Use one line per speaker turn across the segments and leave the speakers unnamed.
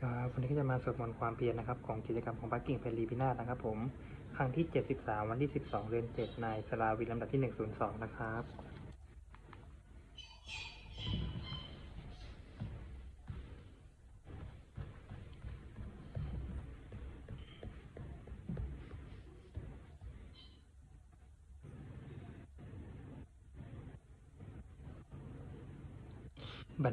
ครับวันนี้ก็จะมาสวดมนต์ความเพียรนะครับของกิจกรรมของพระกิ่งเพลรีพินาศนะครับผม ครั้งที่ 73 วันที่ 12 เดือน7นายสลาวิลำดับที่ 102 นะครับ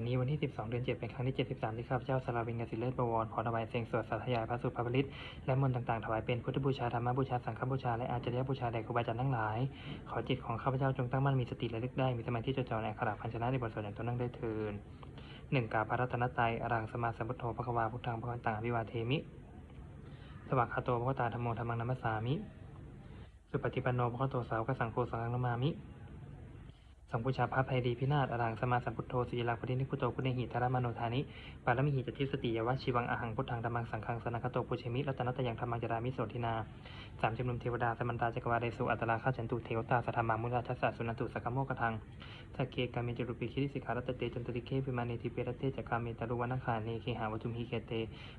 นี้วันที่ 12 เดือน 7 เป็นครั้งที่ 73 ที่ข้าพเจ้าสลาวินกสิเลศบวร ขอถวายเสียงสวดสาธยายพระสุภาพลิตและมนต์ต่างๆ ถวายเป็นพุทธบูชาธรรมบูชา สังฆบูชา และอาจารยบูชาแด่ครูบาอาจารย์ทั้งหลาย ขอจิตของข้าพเจ้าจงตั้งมั่นมีสติระลึกได้ มีสมาธิจดจ่อในขระพันชนะในบทสวดอย่างต่อเนื่องได้เทินหนึ่งกาพระรัตนตรัยอรังสมาสัมพุทโธพระควาพุทธังพระวันตังอภิวาเทมิสวัสดคาโตพระตาธรรมโมธรรมังนัมสสามิ สุปฏิปันโนพระโตสาวกสังโฆสังฆนามามิ สัมพุชาพระภัยดีพินาศอรังสมาสัมพุทโธสีลาปฏินิพุโตพุทธหิตระมโนธานิปารมิหิจติสติยวะชีวังอหังพุทธังธรรมังสังฆังสนัคโตปุเชมิรัตนตยังธรรมังจรามิโสทินาสามจำนวนเทวดาสมันตาจักรวาเรสุอัตตราข้าฉันตุเทวตาสัทธามามุราทัสสะสุนันตุสกกโมกทังสกเกกามิจรุปิคิริสิขารัตเตจันตริเคปิมาเนติเปรตเตจักามิตารุวนาคาเนเคหาวัตุมหิเกเต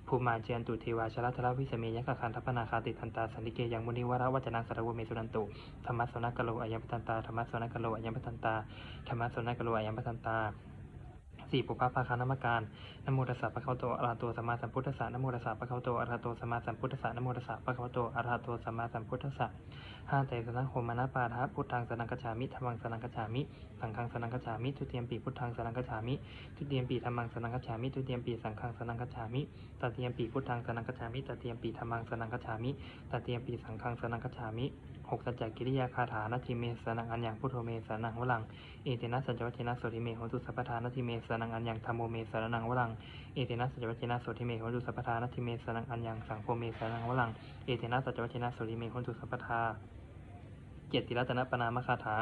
ภูมาเจยนตุเทวาชลทรวิสเมยักขันทัพนาคาติทันตาสันติเกยังมุนิวราวัจนังสารวเมสุนันตุธรรมสนกโลอายัมปตันตาธรรมสนกโลอายัมปตันตาธรรมะสนกโลอายัมปตันตาสี่ปุพพะภาคานามการนโมตัสสะปะคะวะโตอะระหะโตสัมมาสัมพุทธัสสะนโมตัสสะปะคะวะโตอะระหะโตสัมมาสัมพุทธัสสะนโมตัสสะปะคะวะโตอะระหะโตสัมมาสัมพุทธัสสะห้าแต่สนังโหมานะปาทะพุทธังสนังกัจฉามิธรรมังสนังกัจฉามิสังฆังสนังกัจฉามิทุติยมปีพุทธังสนังกัจฉามิทุติยมปีธรรมังสนังกัจฉามิทุติยมปีสังฆังสนังกัจฉามิตติยมปีพุทธังสนังกัจฉามิตติยมปีธรรมังสนังกัจฉามิตติยมปีสังฆังสนังกัจฉามิ หกสัจจกิริยาคาถานาทิเมสนังอัญญังพุทโธเมสนังวลัง เอเตนะสัจวัชนะโสติเมโหตุสัพพทานาทิเมสนังอัญญังธรรมโมเมสนังวลัง เอเตนะสัจวัชนะโสติเมโหตุสัพพทานาทิเมสนังอัญญังสังโฆเมสนังวลัง เอเตนะสัจวัชนะโสติเมโหตุสัพพทาเจติรัตนปนามคาถา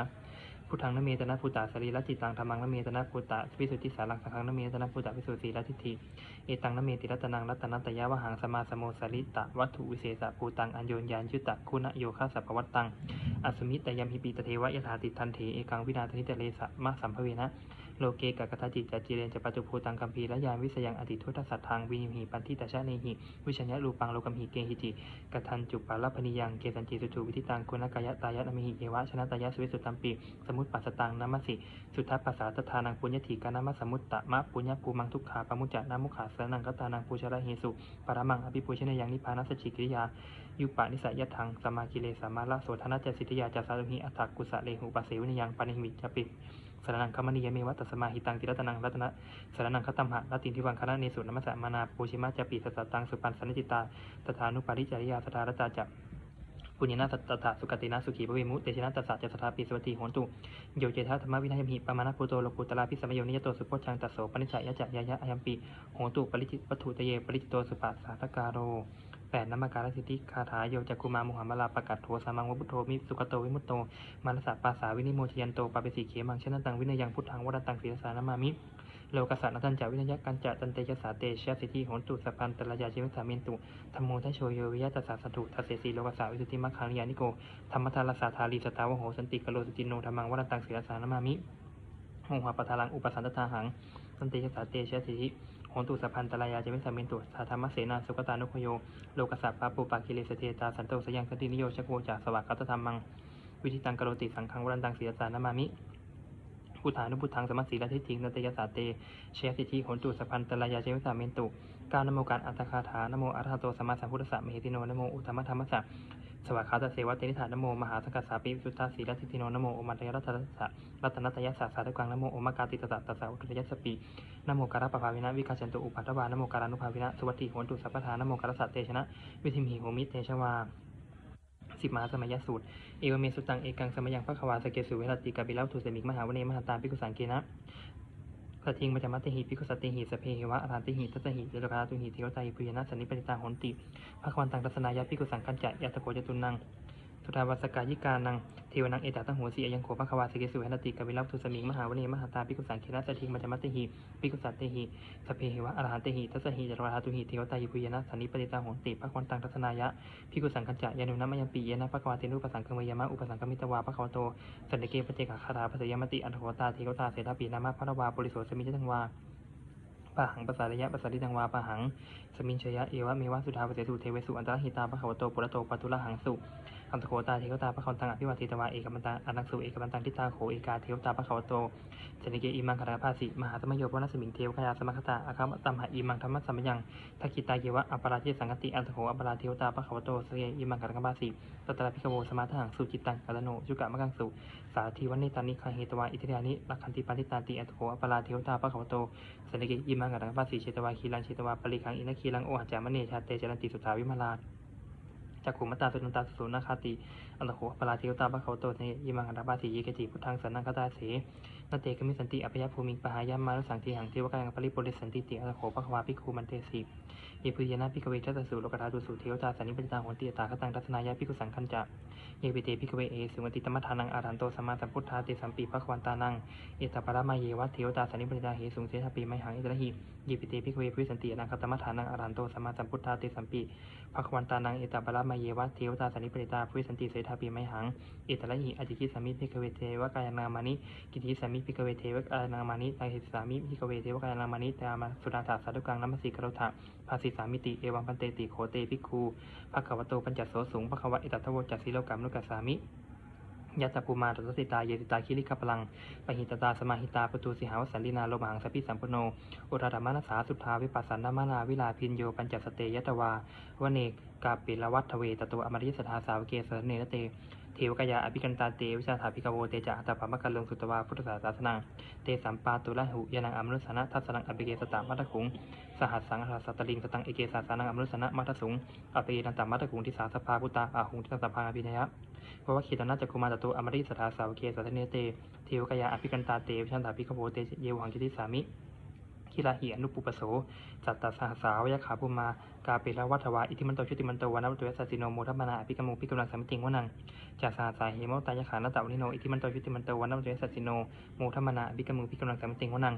พุทธังนเมตนะพุตตาสรีรจิตังธรรมังนเมตนะพุตตะวิสุทธิสารังสังฆังนเมตนะพุตตะวิสุทธิรัตทิฏฐิเอตังนเมติรัตนังรัตนัตยะวหังสมาสโมสริตะวัตถุวิเศษะภูตังอัญโยนยานยุตตะคุณโยคะสัพพวัตตังอสมิตยมหิปีตเทวะยถาติทันเถเอกังวินาทนิตเลสะมะสัมภเวนะ โลเกกะกตาจิตจัจจิเรนจะปัจจุภูตังกัมพีและยานวิสยังอติทุตสัตทางวินิหิปันทิตชะเนหิวิชัญญะรูปังโลกัมหิเกหิจิกะทันจุปาลพนิยังเกสันจิสุจูวิทิตังคุณกายะตายะนมิหิเยวะชนะตายะสวิสุตัมปีสมุตปัสตังนัมสิสุทัพปัสสาตทานังปุญญถีกานามสมุตตะมะปุญญภูมังทุกขาปมุจจะนามุขาสนังกตานังปูชระเหสุปรมังอภิปูชนยังนิพานัสจิกิริยายุปะนิสัยยทังสมากิเลสามาละโสธนะจสิทธิยาจัสสารุหิอัตถกุสะเลหุปะเสวนิยังปานิหิมิจปิ สรนังคมณียเมวะตัสมาหิตังติรัตนังรัตนะสรนังคตัมหะรัตินทิวังคณะเนสุนัมสะมานาปูชิมะจปิสัสตังสุปันสันจิตาตถานุปาริจริยาสทารตาจัปุญญนาสัตตะสุกตินาสุขีปเวมุเตชินะตัสสะจัสสทาปิสวัติโหนตุโยเจทะธรรมวินัยมิปมานะปุโตโลกุตลาพิสมัยโยนิยโตสุโพชังตัสโสปนิจจยะจะยายะอายัมปิโหตุปริจิวัตถุตเยปริจิโตสุปัสสาตการโร แปดนามการสิทธิคาถาโยจักกุมามุหัมมาลาประกัดโทสามังวพุทโธมิสุกโตวิมุตโตมานสสะปาสาวินิโมชยันโตปาเปสีเขมังชนะตังวินยังพุทธังวรตังศีรสานามามิโลกัสสะนัตันจาวินยกันจะตันเตยสาเตชะสิทธิโหนตุสปันตระยาจิวิสามินตุธรรมโมทัชโชโยวิยะตัสสะสัตุทัสเสสีโลกัสสวิสุทธิมัคคังยานิโกธรรมทาลสาธาลีสตาวโหสันติกโลสุจินโนธรรมังวรตังศีรสานามามิโมหะปะทาลังอุปสันตทาหังตันเตยสาเตชะสิทธิ โหนตุสปันตระยาจิวิสามินตุสาธรรมเสนาสุกตานุพโยโลกสัพปะปูปากิเลสเทตาสันโตสยังสตินิโยชโกจากสวัสดิ์กัตธรรมัง วิธิตังกโรติสังขังวรันตังเสียสานามามิพุทธานุพุทธังสมัสสีละทิฏฐินัตยสาเตเชยสิทธิโหนตุสพันตรายาเชวิสาเมนตุ การนโมการอัตถคาถานโมอัฏฐโตสมมาสัมพุทธสสะมหิติโนนโมอุตตมะธรรมสสะ สวัสดิ์คาตเสวะเตนิธานโม มหาสังกัสสาปิสุทธาสีละทิฏฐิโนนโมโอมัตยรัตตสะรัตนัตยสสสาธุกังนโมโอมากาติตตะตัสสะอุตตยสปีนโมการะปะภาวินะวิกาชันตุอุปัฏฐวานโมการานุภาวินะสุวัติโหนตุสัพพทานโมการสัตเตชนะ วิธิมหิโหมิเตชวาสิบมหาสมัยสูตร เอวเมสุตัง เอกัง สมัยยังพระควาสเกสุเวรติกาบิลาทุเสมิก มหาวเนมหาตาปิกุสังเกนะ สทิงมัจจมัตติหิปิกุสติหิสเพหิวะอรหันติหิทัสหิเจโลกาตุหิเทวตาหิปุยนะสันนิปติตาโหนติภควันตังทัศนายะปิกุสังกัญจะยัตโกจตุนัง สุทาวสกายิกานังเทวนังเอตตังหัวสียังโขภควาสเกสุเวรติกาบิลาทุสมิกมหาวเนมหาตาปิกุสังเกนะสทิงมัจมัตติหิปิกุสัตติหิสเพหิวะอรหันติหิทัสหิจโลกาตุหิเทวตาหิปุยนะสันนิปติตาหนติภควันตังทัศนายะพิกุสังกัญจะยานุนัมยังปีเยนะภควาเตนุปสังกังเมยมะอุปสังกมิตวาภควโตสันติเกปเจกคาถาภสยมติอันโทตาเทกตาเสตาปีนามะพระวาบริโสสมิจตังวาปะหังปะสาระยะปะสาริตังวาปะหัง สมิงชยะ เอวะเมวะสุทธาปเสสุเทเวสุ อันตรหิตาปะขวโตปุระโตปัตุละหังสุอันตโคตาเทวตาปะคันตังอภิวาทิตวาเอกมันตังอนังสุเอกมันตังทิตาโขเอกาเทวตาปะขวโตเสนิเกอิมังคาราภาสิมหาสมโยปนัสมิงเทวคยาสมคตาอาคามตัมหะอิมังธรรมสัมยังทักกิตาเยวะอัปราชิสังกติอันตโขอัปราเทวตาปะขวโตเสเกอิมังคาราภาสิตตระพิกโวสมาทังสุจิตตังกัลโนจุกะมะกังสุสาธิวันนิตานิคังเฮตวาอิทิยานิลักขันติปานิตาติอันตโขอัปราเทวตาปะขวโตสนิกิอิมังกังภาสีเชตวาคีลังเชตวาปริคังอินคีลังโอหัจามณีชาเตจรันติสุทาวิมาลา จักขุมตตาสุนตาสุสุนาคาติอันตโขปราทิวตาปะเขาโตเนยิมังกังภาสียิกจิพุทธังสันนังคตาเสนเตกมิสันติอภยภูมิปหายามารุสังทีหังเทวกายังปริปุริสันติติอันตโขปะควาภิกขุมันเตสีเยปุยนาภิกเวทัสสุโลกธาตุสุเทวตาสันนิปติตาโหติตาคตังทัศนายาภิกุสังคัญจะเยปิเตภิกเวเอสุมติตมทานังอารันโตสมาสัมพุทธาเตสัมปีภควันตานังเอตปารามาเยวะเทวตาสันนิปติตาเหสุงเสทปีไมหังอิตระหิยิปิเตพิกเวพิสันติอนังคตมฐานังอารันโตสมาสัมพุทธาเตสัมปีภควันตานังเอตปารามาเยวะเทวตาสันนิปติตาพิสันติเสทปีไมหังเอตระหิอจิกิสามิพิกเวเทวกายนามานิกิติสามิพิกเวเทวกายนามานิตังหิสามิพิกเวเทวกายนามานิตามาสุดาถาสาธุกังนัมสีกรุถะภาสิสามิติเอวังพันเตติโคเตภิกขุภควโตปัญจโสสูงภควะอิตัทโวจัสสิโลกรรมนุกัสสามิ ยัตตภูมาตตสิตา เยติตาคิริคพลังปหิตตา สมาหิตาปตุสิหาวสันลินาโลมังสพิสัมปโน อุราธรรมนัสสาสุทธาวิปัสสันนมานาวิลาพินโยปัญจสเตยตวาวเนกกาปิลวัตเวตตัวอมริสทาสาวเกสเนนเตเทวกายาอภิกันตาเตวิชาถาภิกโวเตจะอัตตปามกันลงสุตวาพุทธศาสนาเตสัมปาตุละหุยานังอมนุสนะทัสนังอภิเกสตามัตถุงสหัสสังหาสัตตลิงสตังเอเกสาสานังอมนุสนะมัทสุงอภินันตามัตถุงทิสาสภาพุตาอาหุงทิสัพพาอภินยะ เพราะว่าขีตนาจักุมาตตุอมริสถาสาวเกสัตเนเตเทวกายาอภิกันตาเตวิชันตาภิกขโเตเยวังกิติสามิ คิลาหิอนุปุปโสจัตตาสหสาวยขาภูมากาเปรวัฏวาอิทิมันโตชุติมันโตวานัตุเวสัสสิโนโมทัมนาอภิกรรมุปิกำลังสามิติงวนังจากสหสาเหมตายขานตาวิโนอิทิมันโตชุติมันโตวานัตุเวสัสสิโนโมทัมนาอภิกรรมุปิกำลังสามิติงวนัง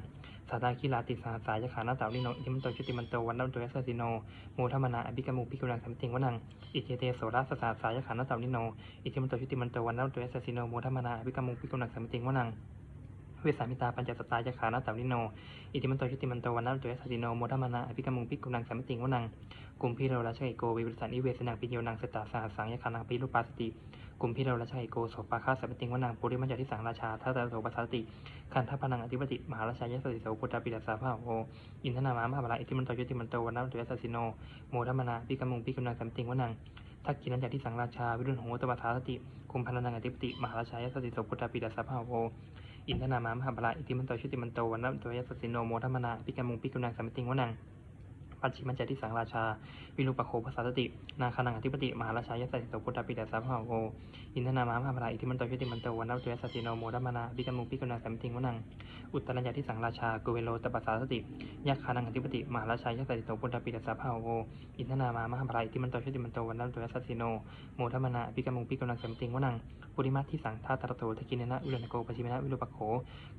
สาตาคิลาติสหสายขานตาวิโนอิทิมันโตชุติมันโตวานัตุเวสัสสิโนโมทัมนาอภิกรรมุปิกำลังสามิติงวนังอิเจเตโสรัสสาสายขานตาวิโนอิทิมันโตชุติมันโตวานัตุเวสัสสิโนโมทัมนาอภิกรรมุปิกำลังสามิติงวนัง เวสามิตาปัญจสตายะขานาตาวิโน อิติมันโตชุติมันโตวันนัตุเวสติโนโมทมานาอภิกรรมุงพิกุนังสามิติงวนังกุมพิเราราชไกโกวิวิสันนิเวสนังปิโยนังสตาสหสังยคานังปิรุปาสติกุมพิเราราชไกโกโสปาคาสามิติงวนังปุริมัญญาทิสังราชาทัตตะโสปัสสติคันทพนังอธิปติมหาราชายสติโสพุทธปิดาสาภาโออินทนามามหาบาลาอิติมันโตชุติมันโตวันนัตุเวสติโนโมทมานาอภิกรรมุงพิกุนังสามิติงวนังทักกินัญญาทิสังราชา วิรุณโหตปัฏสสติคุมพันนังอธิปติ มหาราชายสติโสพุทธปิดาสาภาโอ อินทนามามหาบาลาอิติมันโตชุติมันโตวันนัตัวยัสสิโนโมทัมมานาปิกามุงปิกุนังสัมิติงวนัง ปัจฉิมัญจติสังราชา วิรุปโคภาษาสติ นาคานังอธิปติ มหาราชายสัสิโตพุทธปิดาสาภาโออินทนามามหาบาลาอิติมันโตชุติมันโตวันนับตัวยัสสิโนโมทัมมานาปิกามุปิกนังสามิติงวนัง อุตตรัญญาทิสังราชากุเวโลตปัสสาสติยักขานังอธิปติมหาราชายสัสิโตพุทธปิดาสาภาโออินทนามามหาบาลาอิติมันโตชุติมันโตวันนับตัวยัสสิโนโมทัมมานาปิกามุปิกนังสามิติงวนังปุริมาที่สังท่าตระโตทกินนะอุเรนโกปชิมนะวิรุปโข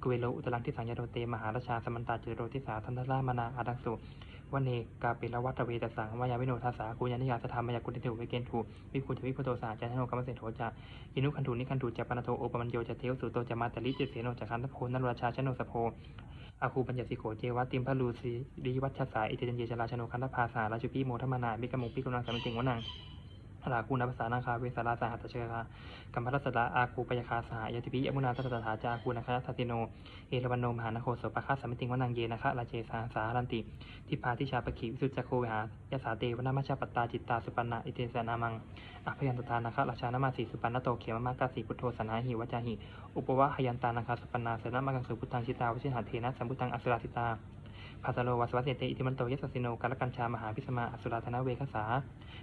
กุเวโลอุตลังที่สังยาโดเตมหาราชาสมันตาเจโรทิสาทันทรามานาอาดังสุ วันเนกาเปรวัตเวตสังวายาวิโนทาสากุญานิยาสธรรมยากุติถุวิเกนทูวิคุทวิพุโตสาจานโนกรรมเสโทจะอินุคันทูนิคันทูจะปนโทโอปมัญโยจะเทวสุโตจะมาตลิจิเสโนจะคันทโพนนราชาชโนสโพอาคูปัญญสิโขเจวะติมพลูสีริวัชสาอิเตจันเยจราชโนคันทภาสาราชุพีโมทมนาบิกมุปิกุนังสามิติงวนัง ราคูนภาษานาคาเวสาราสหัตเชคากัมพัสสะอาคูปยคาสหายติปิยมุนาทัตตถาจาคูนาคาทัติโน เอรวันโนมหานโคสปะคาสมิติงวนังเยนะคะราเจสาสารันติ ทิพาทิชาปขีวิสุจโควิหายสาเตวนามัชฌปตาจิตตาสุปันนาอิเตสนามังอภยันตานะคะราชานามาสีสุปันนโตเขมมากาสีพุทโธสนาหิวจาหิ อุปวะหยันตานาคาสุปันนาสนามังสุพุทธังชิตาวชิหันเทนะสัมพุทธังอสราสิตา ภาสโลวัสวัสเสเตอิติมันโตยัสสิโนกาลกัญชามหาพิสมาอสุราธนาเวคสา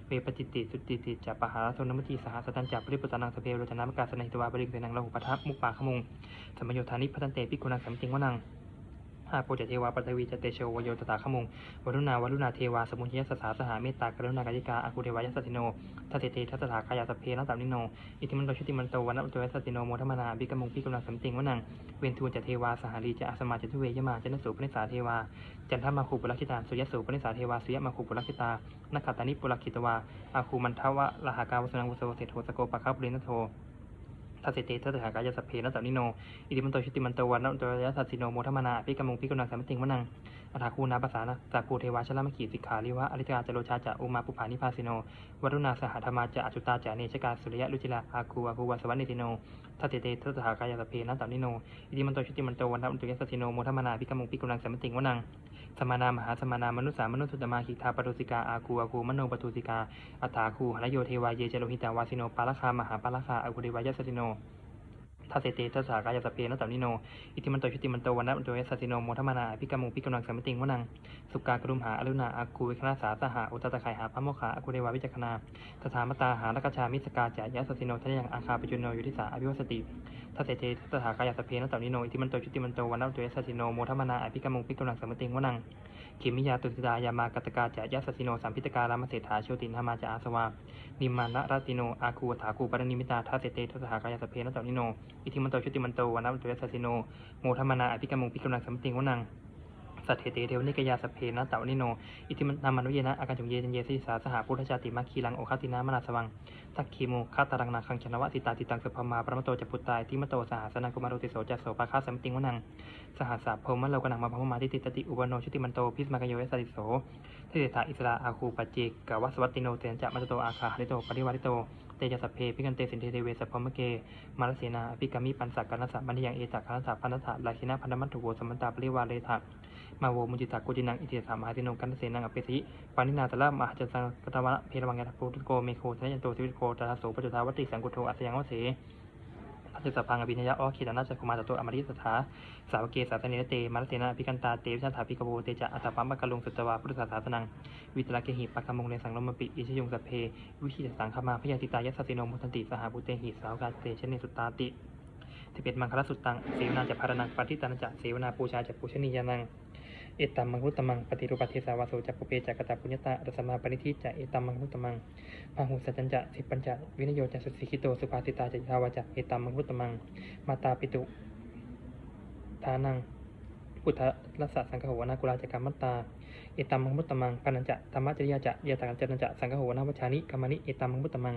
เวปจิตติสุติติจัปปะหาสุนมจีสหสตันจับปริปุตตันังสเพโรจนามกาสนหิตวาบริงเสนังละหุปทัพมุปปาขมุงสมโยธานิพัตันเตปิกุณังสัมจิงวนัง อาโปจเทวาปตวีจเตโชวโยตตาขมุงวรุณาวรุณาเทวาสมุญยสสาสหาเมตตากรุณากายิกาอากุเทวายัสสิโนทัตเตเตทัตถาคายาสเพนัตตานิโน อิติมันโตชุติมันโตวันนโตยัสสิโนโมทมนาบิกมุงปิกุนังสัมติงวนัง เวนทูจเทวาสหารีจะอาสมาจตุเวยมาจันสุปนิสาเทวา จันทมาคูปุรคิตาสุยสุปนิสาเทวาสุยมาคูปุรคิตานักขัตตานิปุรคิตวาอาคูมันทวะลหากาวสนังวุสวเสโทสโกปะคับรินโท ทัสเสเตทัสหากายสัพเพนัตตานิโน อิติมันโตชิติมันตวันนโตยัสสิโนโมทัมนาพิกมุงพิกนังสามติงวนัง ออัฏฐาคูนาภาษานะจากูเทวาชลมขีสิกขาลิวะอริกาจโรชาจะอุมาปุภานิพาสิโนวัรุณาสหธรรมาจะอจุตาจะเนชกาสุริยะลุจิลาอาคูอาคูวาสวัสนิติโนทัตเตเตทัตถากายาสเพนัตตานิโนอิติมันโตชุติมันโตวันทัมตุยสสสิโนโมทมนาพิกมุงพิกุลังสัมติงวนังสมานามหาสมานามนุสามนุสุตมาคิทาปรุสิกาอาคูอาคูมโนปตุสิกาอัฏฐาคูหนโยเทวาเยเจโลหิตาวาสิโนปาลคามหาปาลคาอาคุเดวายสสสิโน ทัสเสเตทัสสากายสพเพนตัมนิโน อิทิมันโตชุติมันโตวันนัมันโตเอสสิโนโมทมานาพิกามุพิกำลังสมติงวนัง สุกากรุมหาอรุณาอากูวิคณาสาสหาอุตตะไคหาพระโมคขาอากูเดวาวิจักขณาตถามตาหาลักชามิสกาจายะสสิโนทันยังอาคาปจุโนยุทิสาอภิวสติ ทัสเสเตทัสสากายสเพนัตตานิโนอิทิมันโตชุติมันโตวันนัตนโตเอสสสิโนโมทมนาอภิกรรมุงพิกำลังสมติงวนังขิมิยาตุสิตายามากตกาจะยัสสิโนสัมพิตการามเศรษฐาโชตินธรรมาจะอาสวานิมานะรติโนอาคูถาคูปรนิมิตาทัสเสเตทัสสหากายสเพนัตตานิโนอิทิมันโตชุติมันโตวันนัตุยสสสิโนโมธรรมนาอภิกรรมุงพิกำลังสัมติงวนัง สัตเถเตเทวนิกยาสเพนะเตวนิโน อิทิมนามานุเยนะอาการจงเยจันเยสิสาสหาพุทธชาติมาคีลังโอคาตินามนาสวังทักคีโมคาตารังนาคังชนวะสิตาติตังสุภมาปรมโตจะพุตายทิมโตสหสนังกุมารุติโสจัสโสภาคาสัมติงวนังสหัสสะพรหมะโลกนังมาพมาทิติตติอุปโนชุติมันโตพิสมากโยเอสติโสเทเตาอิสราอาคูปจเจกกวัสวัตติโนเตนจะมัตโตอาคาหริโตปริวาริโตเตจะสเพพิกันเตสินเทเทเวสพมเกมารเสนาอภิกามิปันสักกนัสสะมันิยังเอตักกนัสสะพันธะลาชินะพันธมัตถุโวสมันตาปริวาเรถะ มาโวมุจิตากุจินังอิติสามหาติโนกันเสนังอเปสิปานินาตะละมหาจันสังกตวะเพรวังยาปุตุโกเมโคทะยันโตสิวิโคตาโสปจุทาวติสังกุโทอัสยังวเสทัศสพังอภินยะอ้อขีดานาจักกุมารตโตอมริสถาสาวเกสาสเนเตมารเสนาพิกันตาเตวิชาถาพิกโบเตจะอัตปัมมะกะลุงสุตวาพุทธศาสนังวิตราเกหิปักขมงในสังลมปิอิชยงสัพเพวิชิตสังขมาพยาติตายัสสิโนมุทันติสหบุเตหิสาวกาเตชเนสุตตาติทิเปตมังคลสุตตังเสวนาจะพารนังปฏิตานัจะเสวนาปูชาจะปูชนียานัง เอตัมมังคุตตมังปฏิรูปเทสาวาโสจักปุเปจักกตาปุญญตาตัสมาปณิทิจะเอตัมมังคุตตมังพาหุสัจจัญจะสิปัญจะวินโยจะสุสิกิโตสุภาสิตาจะยาวาจะเอตัมมังคุตตมัง มาตาปิตุทานังพุทธรัสสะสังฆโหวนากุลาจักรรมมัตตา เอตัมมังคุตตมังปัญจะธรรมจริยาจะยะตังจันจะสังฆโหนาวัชานิกรรมานิเอตัมมังคุตตมัง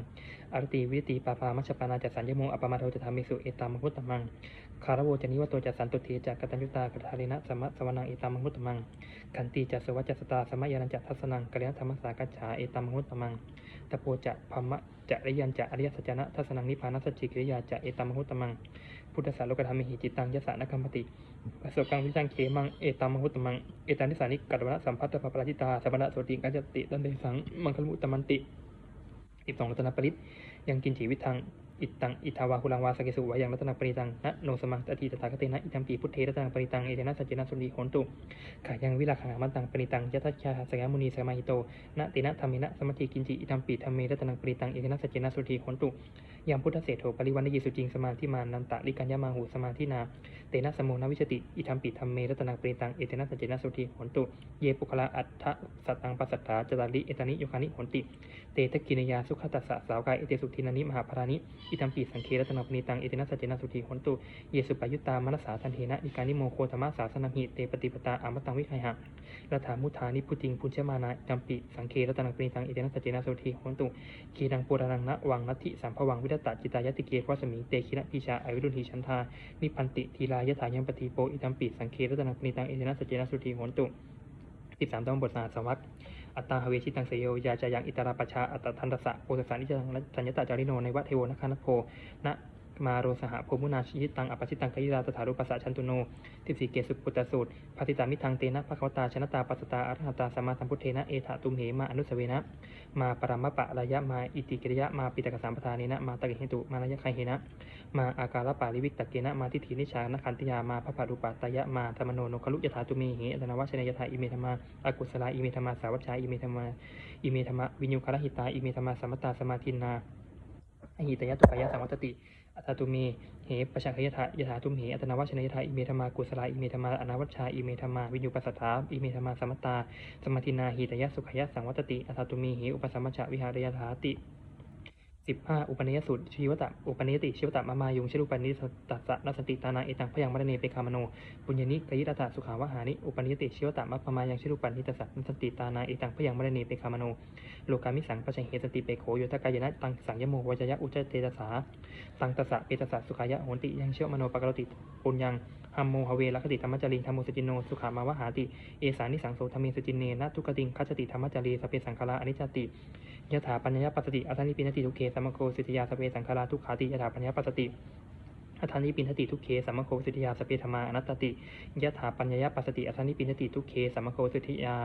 อรติวิติปาปามัชปานาจะสัญญโมอปมาโทจะธรรมิสุเอตัมมังคุตตมังคารโวจนิวโตจัสันตุเทจักกตัญญุตากทารินะสมะสวนังเอตัมมังคุตตมังขันติจัสวัจจสตาสมัยานันจะทัสนังกัลยาธรรมสากัจฉาเอตัมมังคุตตมังตะโพจะพัมมะจะริยันจะอริยสัจนะทัสนังนิพพานัสสจิกิริยาจะเอตัมมังคุตตมังพุทธศาโลกธรรมหิจิตังยะสานคัมปติ ประสกังวิจังเขมัง เอตัมมังคุตมัง เอตันนิสานิกัตวะสัมพัตตปปราจิตาสัพพะโสติกัจจติตันเดสัง มังคลุตมันติสิบสองรัตนปริตยังกินจีวิทัง อิตัง อิทาวาหุลังวาสเกสุวายังรัตนปริตังนะโนสมังตติตถาคเตนะ อิตัมปีพุทเทรัตนังปริตัง เอเทนะสัจเจนะสุนีโหนตุขายังวิลาขังมันตังปริตังยัตชาสยามุนีสมาหิโตนะเตนะธรรมินะสมัติกินจิอิตัมปีธรรมเมรัตนปริตัง เอเทนะสัจเจนะสุนีโหนตุยามพุทธเศรษโธปริวันยิสุจิงสมาธิมานันตะลิกัญญามาหูสมาธินา เตนะสมโมนวิชติ อิทัมปิธรรมเมรัตนังปริตัง เอเทนะสัจเจนะสุนีหนตุ เยปุคละอัตถะสัตตังปัสสัทธาจตาริเอตานิโยคานิหนติ เตตะกินยาสุขตัสสะสาวกายเอเตสุทินานิมหาภารานิ อิตัมปีสังเครัตนาปณิตัง เอเตนะสัจเจนะสุทีหนตุ เยสุปายุตตามนัสสาทันเทนะนิการนิโมโคธรรมะสาสนังหิเตปฏิปตาอามตังวิไคหะรัฐามุทานิพุติงพุญชมานาอิตัมปีสังเครัตนาปณิตัง เอเตนะสัจเจนะสุทีหนตุ คีดังปุรานังนะวังนัตถิสัมภวังวิรัตตจิตายติเกวัสมิเตคินะพิชาอวิรุณทีชันทานิพันติทีลายถายังปฏิโปอิตัมปีสังเครัตนาปณิตังเอเตนะสเจนะสุทีหนตุสิบสามต้องบทสาสวัสดอัตตาหเวชิตังเสยโยยาจายังอิตราปชาอัตตทันตสะโพสสานิจังสัญญตาจาริโนในวัดเทโวนคานโพณ มาโรสหโพมุนาชิตังอปชิตังกิราตถารุปัสสะชันตุโนทิสีเกสุปุตตสูตรภาติตามิทังเตนะภะคะวตาชนะตาปัสตาอรหัตตาสมมาสัมพุทเทนะเอถะตุมเหมาอนุสเวนะมาปรมะปะระยะมาอิติกิริยะมาปิตกสัมปทานินะมาตะกิหิตุมานายะไคเหนะมาอาการปาริวิกตะเกนะมาทิฏฐินิชานคันติยามาพระปารุปาตยะมาธรรมโนโนคลุยถาตุเมเหอัตนวัชนยถาอิเมธมาอากุศลาอิเมธมาสาวัชชาอิเมธมาอิเมธมะวิญญูคารหิตาอิเมธมาสมมตาสมาทินนาอหิตยะตุกายะสัมวัตติ อัตตุเม เหปชังคยถายถาตุมเห อัตนาวัชนยถาอิเมธมากุศลาอิเมธมาอนาวัชชาอิเมธมาวิญญูปัสสถาอิเมธมาสมัตา สมาทินาหิตยะสุขยะสังวัตติ อัตตุเม เหอุปสัมมชะวิหารยถาติ สิบห้าอุปนิยสูตรชีวตะอุปนิยติชีวตะมามายุงชลุปนิสตัสสะนัสติตานาเอตังพยังมรเนเปคามโนปุญญนิกยิตตะสุขาวหานิอุปนิยติชีวตะมัปมายังชลุปนิตสัสนัสสติตานาเอตังพยังมรเนเปคามโนโลกามิสังปะชังเหสติเปโขโยทกายนะตังสังยโมวจยะอุจเตตสาตังตสสะเปตสะสุขายะโหนติยังเชื่อมโนปกรติปุญญัง หัมโมหเวลคติธรรมจารีธรรมโมสจินโน สุขามาวหาติ เอสานิสังโสธรรมเมสจินเนนะทุกติงคัจติธรรมจารีสเปสังคาราอนิจจติยถาปัญญาปัสสติอัตานิปินติทุเคสัมโกสิทธิยาสเปสังคาราทุกขาติยถาปัญญาปัสสติ อัฏฐานิปินทติทุกเคสัมมโคสิทธิยาสเพธมาอนัตตติยถาปัญญาปัสติอัฏฐานิปินทติทุกเคสัมมโคสิทธิยา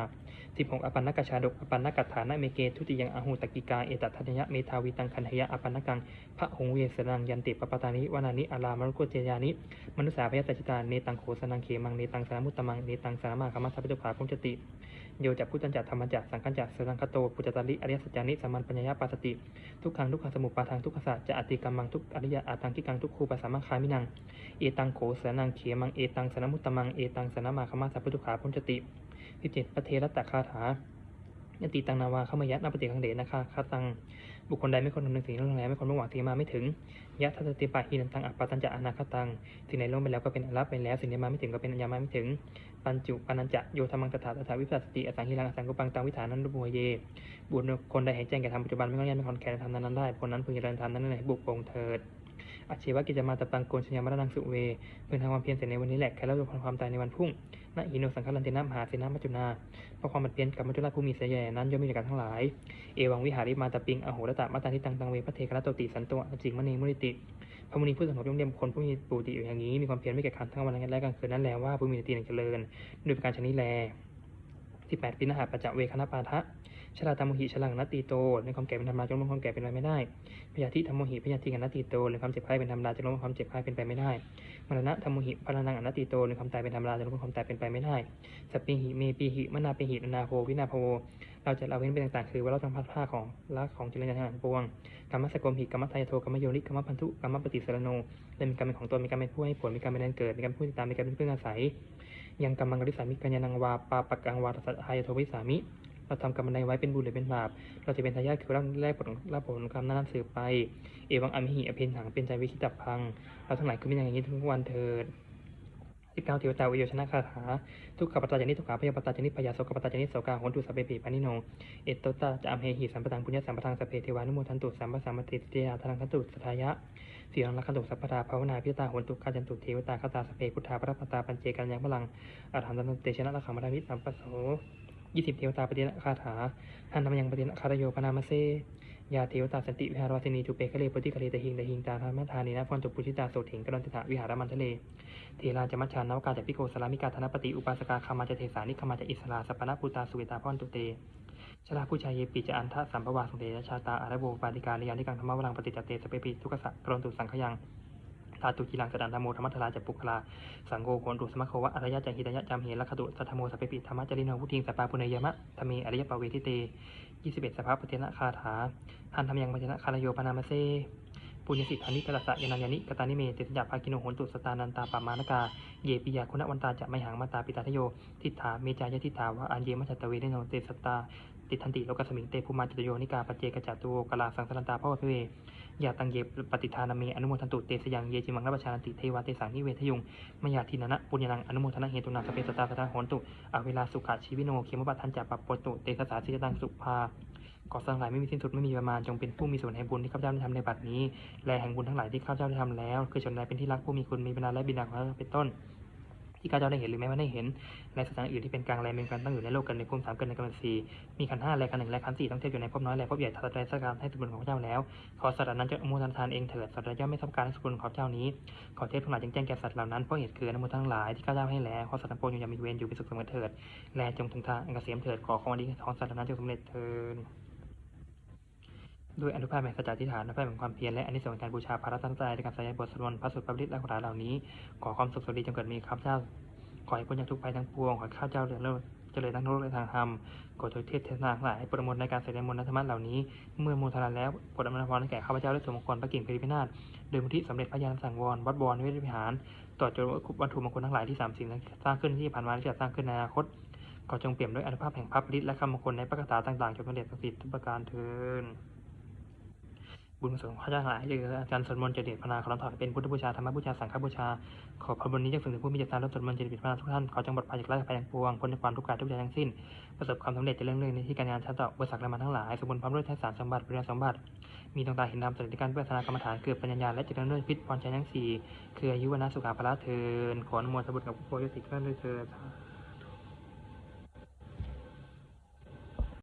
สิบหกอปันนกชาดกอปันนกัฏฐานะเมเกทุติยังอหุตกิกาเอตัทัญญะเมทาวิตังคันหยะอปันนกังพระหงเวสนังยันติปปตานิวานานิอาลามรุโกเจยานิมนุสาพยาตจิตาเนตังโขสนังเขมังเนตังสามุตตมังเนตังสามาคมัสสะปิตุภาพุจติ โยจักพุทธันจักธรรมจักสังฆจักสรังคโตปุจจตาริอริยสัจจานิสัมมันปัญญาปัสสติ ทุกขังทุกขังสมุปปาทางทุกขสัจจะอติกรรมังทุกอริยะอาตังกิกังทุกขูปัสสามังคามินังเอตังโขสนังเขมังเอตังสนมุตตมังเอตังสนมาคมัสสะปิตุภาพุจติที่เจ็ดปเทระตะคาถายติตังนาวาเข้ามายัดนาปฏิขังเดชนะคะคาตังบุคคลใดไม่คนคำนึงถึงเรื่องแล้วไม่คนมุ่งหวังที่มาไม่ถึงยะทัตติปะหินันตังอัปปะตัญจะอนาคตังสิ่งไหนล่วงไปแล้วก็เป็นอรับไปแล้วสิ่งใดมาไม่ถึงก็เป็นอัญญามาไม่ถึง ปัญจุปนัญจะโยธรรมังตถาตถาวิปัสสติอสังหิรังอสังกุปังตังวิฐานันรุปวยเย บุญคนใดเห็นแจ้งแก่ธรรมปัจจุบันไม่ต้องยันไม่คอนแคร์ทำนั้นนั้นได้คนนั้นพึงเจริญธรรมนั้นในให้บุกโป่งเถิด อาชีวกิจมาตตังโกนชัญามรณังสุเวพึงทำความเพียรเสร็จในวันนี้แหละแค่แล้วจะพ้นความตายในวันพรุ่งณหิโนสังฆลันเตนะมหาเสนามัจจุนาเพราะความบัดเพียรกับมัจจุราชผู้มีเสียใหญ่นั้นย่อมมีในการทั้งหลาย เอวังวิหาริมาตาปิงอโหรตะมาตานิตังตังเวพระเทกรโตติสันโตอจิงมณีมุนิติพระมุนีผู้สงบย่อมเรียมคนผู้มีปูติอยู่อย่างนี้มีความเพียรไม่แก่ขันทั้งวันและกลางคืนนั้นแลว่าผู้มีตีนเจริญด้วยการชนิแลสิบแปดปิณหาปัจจเวคณปาทะ ชราตามโมหิฉลังนัตติโตในความแก่เป็นธรรมดาจนล้มความแก่เป็นไปไม่ได้พยาธิธรรมโมหิพยาธิกันนัตติโตในความเจ็บไข้เป็นธรรมดาจนล้มความเจ็บไข้เป็นไปไม่ได้มรณะธรรมโมหิพลานังอนัตติโตในความตายเป็นธรรมดาจนล้มความตายเป็นไปไม่ได้สปปิหิเมปีหิมนาปีหินาโภวินาโภเราจะละเว้นเป็นต่างๆ คือว่าเราต้องพัดผ้าของละของจิรญาณทั้งปวงกรรมสกมหิกรรมทายโทกรรมโยนิกรรมพันธุกรรมปฏิสารโนและมีกรรมเป็นของตนมีกรรมเป็นผู้ให้ผลมีกรรมเป็นแดนเกิดมีกรรมเป็นผู้ติดตามมีกรรมเป็นผู้อนอาศัยยังกรรมังกริสามิกัญญานังวาปาปักกังวาตัสหายโทวิสามิ เราทำกรรมใดไว้เป็นบุญหรือเป็นบาป เราจะเป็นทายาทคือร่างแรกผลรับผลกรรมนั้นสืบไป เอวังอมิหิอภินหังเป็นใจวิชิตับพัง เราทั้งหลายคือเป็นอย่างนี้ทุกวันเถิดสิบเก้าเทวตาวิโยชนะคาถา ทุกขปตาจานิทุกขาพยาปตาจานิพยาโสกปตาจานิโสกาหนตุสัพเพปิปานิโน เอตโตตาจะอัมเหหิสัมปตังปุญญสัมปทังสัพเพเทวานุโมทันตุสัมปสัมปติเตยาทนังคันตุสัทายะสีรังลักขันตุสัพพทาภาวนาพิจตาหนตุกาจันตุเทวตาคตาสพเพพุทธาพระปตาปัญเจกันยังพลังอาถรรพ์ตันเตชนะละขังมรานิสัมปโส ยี่สิบเทวตาปฏิณคาถาท่านธรรมยังปฏิณคารโยปนามเซยาเทวตาสันติวิหารวสินีจุเปคะเลปฏิคะเลตะหิงตะหิงตาธรรมทานีนะฟอนตุปุชิตาโสถิงกรันติถาวิหารมันทะเลเทราจมัชชานวกาจากพิโกสลามิกาธนปฏิอุปาสกาคามาจะเทสานิคามาจะอิสลาสปนาปุตาสุเวตาพอนตุเตชลาผู้ชายเยปิจะอันทะสัมภวาสุเดชาตาอาระโบปาติการิยานิกังธรรมวรังปฏิจจเตสเปปิทุกขะกรนตุสังขยัง ตาตุกิลังสดันธรรมโมธรรมทราจะปุคลาสังโฆโหนตุสมะโควะอารยะจังหิตยะจำเหรละคตุสัทธโมสัพเพปิธรรมะจริโนพุทิงสัปปาปุเนยมะธรรมีอริยปเวทิเตยี่สิบเอ็ดสภาพปเทนะคาถาหันธรรมยังปเทนะคารโยปนามเซปุญญสิทธานิกตัสะยานันยานิกตานิเมเตสัญญาภากิโนโหนตุสตานันตาปามานกา เยปิยาคุณวันตาจะไม่หังมาตาปิตาทโย ทิฏฐาเมจายทิฏฐาวะอันเยมัจจตเวเนโนเตสตา ติทันติโลกสมิงเตภูมาจิตโยนิกาปเจกจัตุโวกลาสังสรันตาพ่อพเวยาตังเยปฏิทานาเมอนุโมทันตุเตสยังเยจิมังรับประชานันติเทวาเตสังนิเวทยุงมยาทินานะปุญญนังอนุโมทนาเหตุนาสเปสตาสตาโหนตุอเวลาสุขะชีวิโนเขมบัตทันจะปัปปตุเตสสาสิจตังสุภาก่อสร้างหลายไม่มีสิ้นสุดไม่มีประมาณจงเป็นผู้มีส่วนแห่งบุญที่ข้าพเจ้าได้ทำในบัดนี้ และแห่งบุญทั้งหลายที่ข้าพเจ้าได้ทำแล้ว คือชนใดเป็นที่รักผู้มีคุณมีบรรดาและบิดาของเราเป็นต้น ที่ข้าเจ้าได้เห็นหรือไม่ว่ได้เห็นและสถานอื่นที่เป็นกลางแรงเป็นการตั้งอยู่ในโลกกันในภูมิสามกันในกันสี่มีขันห้าและขันหนึ่งและขันสี่ต้องเทียบอยู่ในภพน้อยและภพใหญ่ทัศน์ใจสักการให้สุบุญของเจ้าแล้ว ขอสัตว์นั้นจะอนุโมทนาทานเองเถิดสัตว์เหล่านั้นย่อมไม่ทำการให้สุบุญของเจ้านี้ขอเทพทั้งหลายจงแจ้งแก่สัตว์เหล่านั้นเพราะเหตุคืออนุโมททั้งหลายที่ข้าเจ้าให้แล้วขอสัตว์ทั้งปวงจงอย่ามีเวรอยู่เป็นสุขเสมอเถิดและจงถึงทางเกษมเถิดขอของดีของสัตว์เหล่านั้นจงสำเร็จเถิด ด้วยอนุภาพแห่งสัจจะทิฐานอนุภาพแห่งความเพียรและอนิสงส์การบูชาพระรัตนตรัยในการสายบทสวดพระสุตรพระฤทธิ์และคาถาเหล่านี้ ขอความสุขสวัสดีจงเกิดมีข้าพเจ้า ขอให้พ้นจากทุกภัยทั้งปวง ขอให้ข้าพเจ้าเจริญเจริญทั้งโลกและทางธรรมขอโดยเทศเทศนาทั้งหลายปรดมนต์ในการแสดงมนต์ธรรมะเหล่านี้ เมื่อมูลธนแล้วโปรดอำนวยพรให้แก่ข้าพเจ้าและสมควรพระกิ่งเพลิพินาศโดยมุทิสำเร็จพระญาณสังวรวัดบวรนิเวศวิหารต่อจนวัตถุมงคลทั้งหลายที่สามสิ่งสร้างขึ้นที่ผ่านมาและจะสร้างขึ้นในอนาคตขอจงเปี่ยมด้วยอนุภาพแห่งพระฤทธิ์และคำมงคลในพระคาถาต่างๆจงเป็นเดชศักดิ์สิทธิ์ทุกประการเทิน บุญกุศลของข้าเจ้าหลายคืออาจารย์สวดมนต์เจดีย์พนาขอรับถอดเป็นพุทธบูชาธรรมบูชาสังฆบูชาขอพรบุญนี้จากสิ่งถึงผู้มีจิตตาและสวดมนต์เจดีย์พนาทุกท่านขอจงบดภัยจากไร้ภัยทั้งปวงพ้นจากความทุกข์กายทุกใจทั้งสิ้น ประสบความสำเร็จในเรื่องเรื่องในที่การงานชั้นต่ออุปสรรคและมาทั้งหลายสมบูรณ์พร้อมด้วยทักษะสมบัติบริวารสมบัติมีดวงตาเห็นธรรมสติการเพื่อสนากรรมฐานเกิดปัญญาและเจริญด้วยพิษพรชัยทั้งสี่คืออายุวนาสุขาภละเทินขออนุโมทนาบุญกับผู้โพธิสิทธิ์ท่านด้วยเถิด